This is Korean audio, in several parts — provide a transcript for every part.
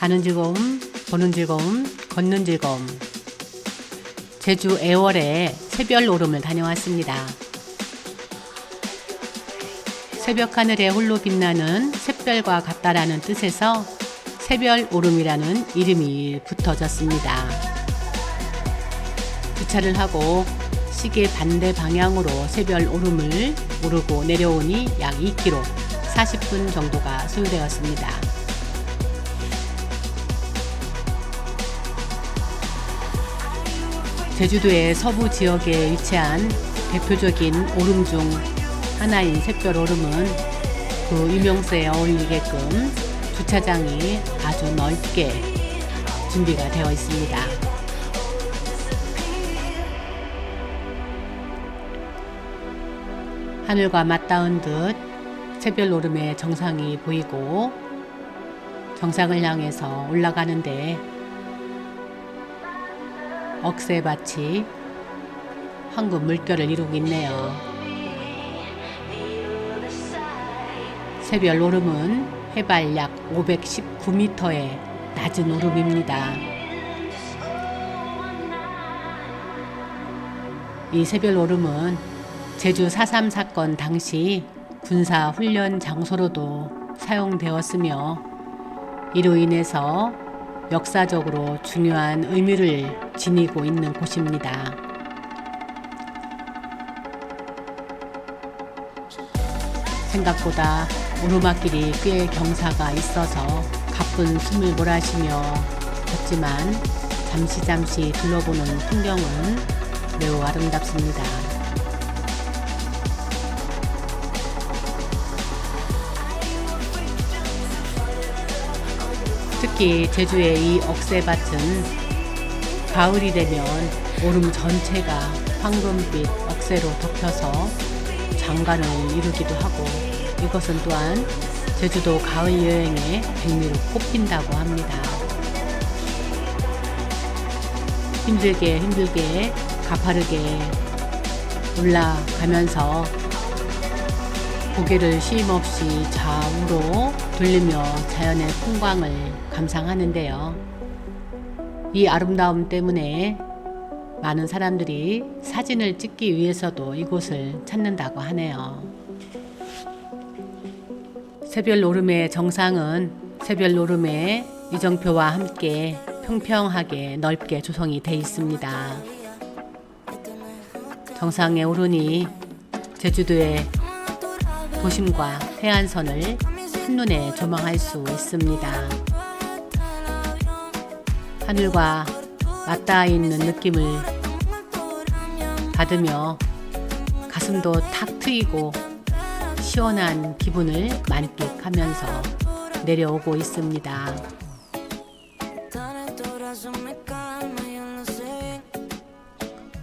가는 즐거움, 보는 즐거움, 걷는 즐거움. 제주 애월에 새별 오름을 다녀왔습니다. 새벽 하늘에 홀로 빛나는 샛별과 같다라는 뜻에서 새별 오름이라는 이름이 붙어졌습니다. 주차를 하고 시계 반대 방향으로 새별 오름을 오르고 내려오니 약 2km, 40분 정도가 소요되었습니다. 제주도의 서부 지역에 위치한 대표적인 오름 중 하나인 샛별 오름은 그 유명세에 어울리게끔 주차장이 아주 넓게 준비가 되어 있습니다. 하늘과 맞닿은 듯 새별 오름의 정상이 보이고 정상을 향해서 올라가는데 억새밭이 황금 물결을 이루고 있네요. 새별 오름은 해발 약 519m의 낮은 오름입니다. 이 새별 오름은 제주 4.3 사건 당시 군사 훈련 장소로도 사용되었으며 이로 인해서 역사적으로 중요한 의미를 지니고 있는 곳입니다. 생각보다 오르막길이 꽤 경사가 있어서 가쁜 숨을 몰아쉬며 걷지만 잠시 잠시 둘러보는 풍경은 매우 아름답습니다. 특히 제주의 이 억새밭은 가을이 되면 오름 전체가 황금빛 억새로 덮여서 장관을 이루기도 하고 이것은 또한 제주도 가을 여행의 백미로 꼽힌다고 합니다. 힘들게 힘들게 가파르게 올라가면서 고개를 쉼없이 좌우로 돌리며 자연의 풍광을 감상하는데요. 이 아름다움 때문에 많은 사람들이 사진을 찍기 위해서도 이곳을 찾는다고 하네요. 새별 노름의 정상은 새별 노름의 이정표와 함께 평평하게 넓게 조성이 돼 있습니다. 정상에 오르니 제주도의 도심과 해안선을 한눈에 조망할 수 있습니다. 하늘과 맞닿아 있는 느낌을 받으며 가슴도 탁 트이고 시원한 기분을 만끽하면서 내려오고 있습니다.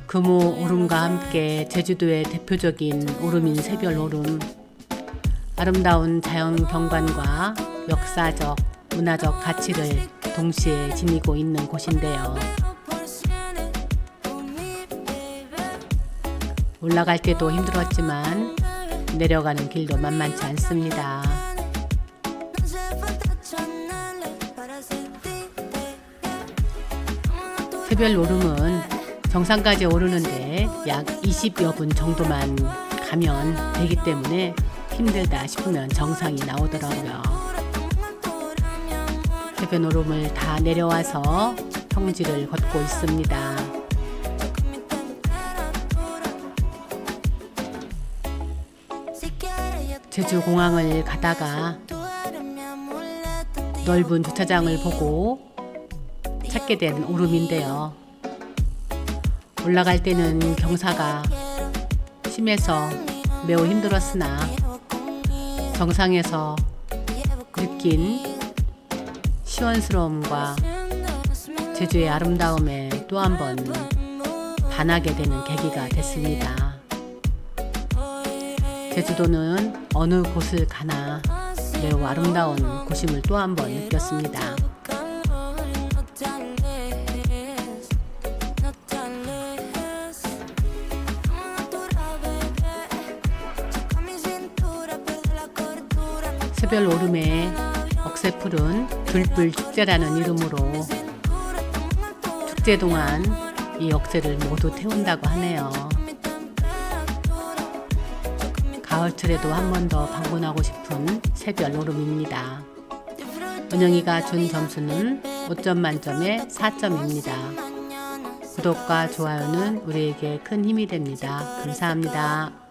금호 오름과 함께 제주도의 대표적인 오름인 새별 오름. 아름다운 자연 경관과 역사적, 문화적 가치를 동시에 지니고 있는 곳인데요. 올라갈 때도 힘들었지만 내려가는 길도 만만치 않습니다. 새별 오름은 정상까지 오르는데 약 20여 분 정도만 가면 되기 때문에 힘들다 싶으면 정상이 나오더라고요. 새별 오름을 다 내려와서 평지를 걷고 있습니다. 제주 공항을 가다가 넓은 주차장을 보고 찾게 된 오름인데요. 올라갈 때는 경사가 심해서 매우 힘들었으나 정상에서 느낀 시원스러움과 제주의 아름다움에 또 한 번 반하게 되는 계기가 됐습니다. 제주도는 어느 곳을 가나 매우 아름다운 곳임을 또 한 번 느꼈습니다. 새별 오름에 억새 역세풀은 들불 축제라는 이름으로 축제 동안 이 역세를 모두 태운다고 하네요. 가을철에도 한 번 더 방문하고 싶은 새별 오름입니다. 은영이가 준 점수는 5점 만점에 4점입니다. 구독과 좋아요는 우리에게 큰 힘이 됩니다. 감사합니다.